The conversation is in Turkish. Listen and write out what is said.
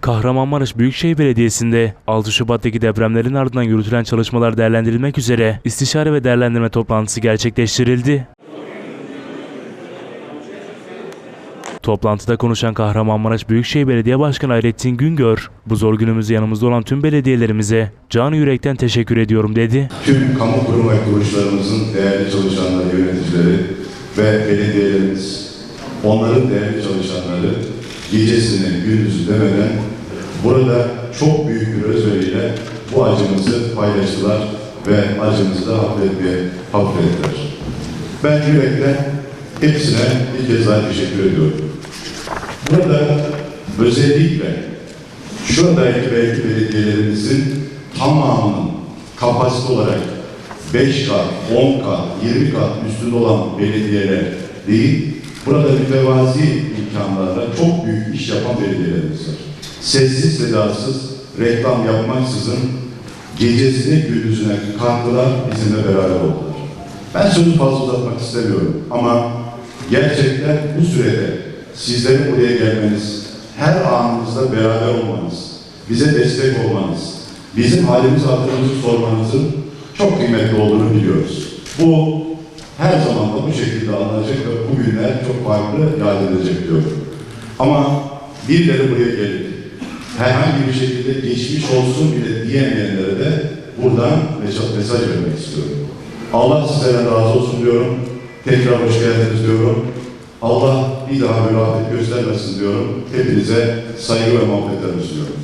Kahramanmaraş Büyükşehir Belediyesi'nde 6 Şubat'taki depremlerin ardından yürütülen çalışmalar değerlendirilmek üzere istişare ve değerlendirme toplantısı gerçekleştirildi. Toplantıda konuşan Kahramanmaraş Büyükşehir Belediye Başkanı Hayrettin Güngör, bu zor günümüzde yanımızda olan tüm belediyelerimize canı yürekten teşekkür ediyorum dedi. tüm kamu kurum ve kuruluşlarımızın değerli çalışanları, yöneticileri ve belediyelerimiz, onların değerli çalışanları gecesini, gündüzü demeden burada çok büyük bir özveriyle bu acımızı paylaştılar ve acımızı da hafifletmeye hafiflettiler. Ben yürekten hepsine bir kez daha teşekkür ediyorum. Burada özellikle şuradaki belki belediyelerimizin tamamının kapasite olarak 5 kat, 10 kat, 20 kat üstünde olan belediyeler değil, burada mütevazi imkanlarla çok büyük iş yapan belediyelerimiz var. Sessiz sedasız reklam yapmaksızın gecesine gündüzüne kalktılar, bizimle beraber oldular. Ben sözü fazla uzatmak istemiyorum ama gerçekten bu sürede sizlerin buraya gelmeniz, her anınızda beraber olmanız, bize destek olmanız, bizim halimiz hatırımızı sormanızın çok kıymetli olduğunu biliyoruz. Bu her zaman da bu şekilde alınacak ve bu günler çok farklı yad edilecek diyorum. Ama birileri buraya gelip herhangi bir şekilde geçmiş olsun bile diyemeyenlere de buradan mesaj, mesaj vermek istiyorum. Allah sizlere razı olsun diyorum. Tekrar hoş geldiniz diyorum. Allah bir daha afet göstermesin diyorum. Hepinize saygı ve muhabbetler sunuyorum.